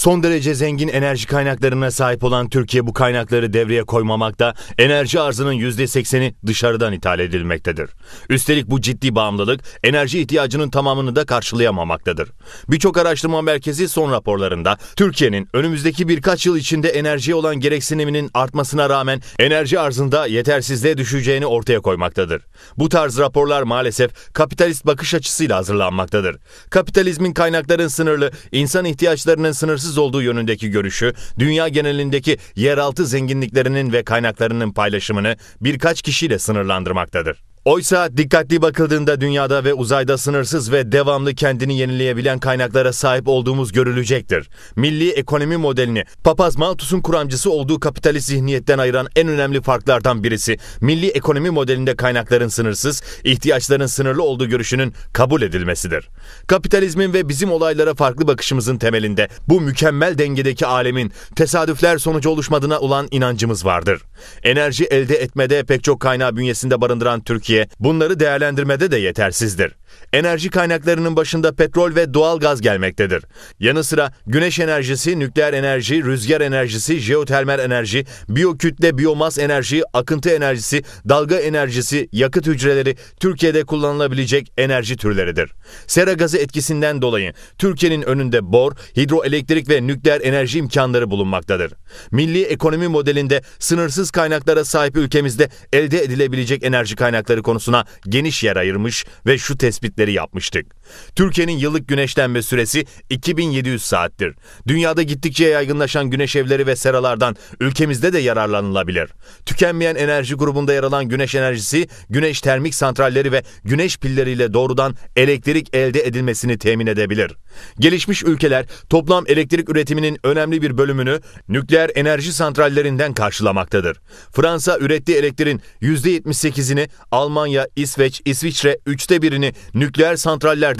Son derece zengin enerji kaynaklarına sahip olan Türkiye bu kaynakları devreye koymamakta, enerji arzının %80'i dışarıdan ithal edilmektedir. Üstelik bu ciddi bağımlılık enerji ihtiyacının tamamını da karşılayamamaktadır. Birçok araştırma merkezi son raporlarında Türkiye'nin önümüzdeki birkaç yıl içinde enerjiye olan gereksiniminin artmasına rağmen enerji arzında yetersizliğe düşeceğini ortaya koymaktadır. Bu tarz raporlar maalesef kapitalist bakış açısıyla hazırlanmaktadır. Kapitalizmin kaynakların sınırlı, insan ihtiyaçlarının sınırsız olduğu yönündeki görüşü, dünya genelindeki yeraltı zenginliklerinin ve kaynaklarının paylaşımını birkaç kişiyle sınırlandırmaktadır. Oysa dikkatli bakıldığında dünyada ve uzayda sınırsız ve devamlı kendini yenileyebilen kaynaklara sahip olduğumuz görülecektir. Milli ekonomi modelini Papaz Malthus'un kuramcısı olduğu kapitalist zihniyetten ayıran en önemli farklardan birisi milli ekonomi modelinde kaynakların sınırsız, ihtiyaçların sınırlı olduğu görüşünün kabul edilmesidir. Kapitalizmin ve bizim olaylara farklı bakışımızın temelinde bu mükemmel dengedeki alemin tesadüfler sonucu oluşmadığına olan inancımız vardır. Enerji elde etmede pek çok kaynağı bünyesinde barındıran Türkiye Türkiye bunları değerlendirmede de yetersizdir. Enerji kaynaklarının başında petrol ve doğal gaz gelmektedir. Yanı sıra güneş enerjisi, nükleer enerji, rüzgar enerjisi, jeotermal enerji, biyokütle, biyomas enerji, akıntı enerjisi, dalga enerjisi, yakıt hücreleri Türkiye'de kullanılabilecek enerji türleridir. Sera gazı etkisinden dolayı Türkiye'nin önünde bor, hidroelektrik ve nükleer enerji imkanları bulunmaktadır. Milli ekonomi modelinde sınırsız kaynaklara sahip ülkemizde elde edilebilecek enerji kaynakları konusuna geniş yer ayırmış ve şu tespitleri yapmıştık. Türkiye'nin yıllık güneşlenme süresi 2700 saattir. Dünyada gittikçe yaygınlaşan güneş evleri ve seralardan ülkemizde de yararlanılabilir. Tükenmeyen enerji grubunda yer alan güneş enerjisi, güneş termik santralleri ve güneş pilleriyle doğrudan elektrik elde edilmesini temin edebilir. Gelişmiş ülkeler toplam elektrik üretiminin önemli bir bölümünü nükleer enerji santrallerinden karşılamaktadır. Fransa ürettiği elektriğin %78'ini, Almanya, İsveç, İsviçre üçte birini nükleer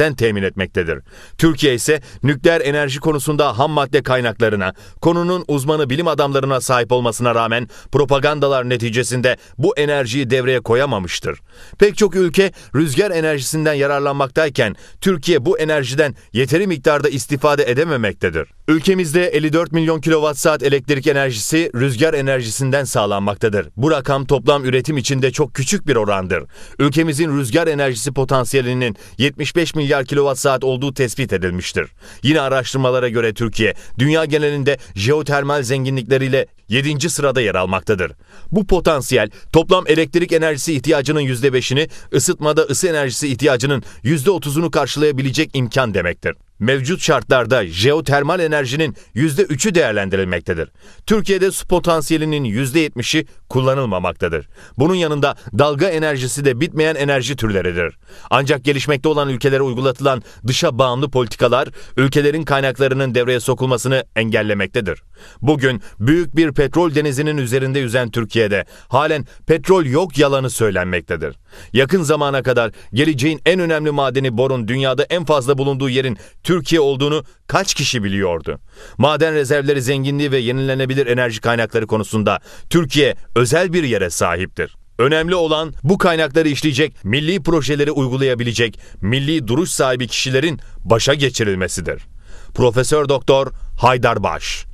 santrallerden temin etmektedir. Türkiye ise nükleer enerji konusunda ham madde kaynaklarına, konunun uzmanı bilim adamlarına sahip olmasına rağmen propagandalar neticesinde bu enerjiyi devreye koyamamıştır. Pek çok ülke rüzgar enerjisinden yararlanmaktayken Türkiye bu enerjiden yeteri miktarda istifade edememektedir. Ülkemizde 54 milyon kilowatt saat elektrik enerjisi rüzgar enerjisinden sağlanmaktadır. Bu rakam toplam üretim içinde çok küçük bir orandır. Ülkemizin rüzgar enerjisi potansiyelinin 75 milyar kilowatt saat olduğu tespit edilmiştir. Yine araştırmalara göre Türkiye, dünya genelinde jeotermal zenginlikleriyle 7. sırada yer almaktadır. Bu potansiyel toplam elektrik enerjisi ihtiyacının %5'ini, ısıtmada ısı enerjisi ihtiyacının %30'unu karşılayabilecek imkan demektir. Mevcut şartlarda jeotermal enerjinin %3'ü değerlendirilmektedir. Türkiye'de su potansiyelinin %70'i kullanılmamaktadır. Bunun yanında dalga enerjisi de bitmeyen enerji türleridir. Ancak gelişmekte olan ülkelere uygulatılan dışa bağımlı politikalar ülkelerin kaynaklarının devreye sokulmasını engellemektedir. Bugün büyük bir petrol denizinin üzerinde yüzen Türkiye'de halen petrol yok yalanı söylenmektedir. Yakın zamana kadar geleceğin en önemli madeni borun dünyada en fazla bulunduğu yerin Türkiye olduğunu kaç kişi biliyordu? Maden rezervleri zenginliği ve yenilenebilir enerji kaynakları konusunda Türkiye özel bir yere sahiptir. Önemli olan bu kaynakları işleyecek, milli projeleri uygulayabilecek, milli duruş sahibi kişilerin başa geçirilmesidir. Profesör Doktor Haydar Baş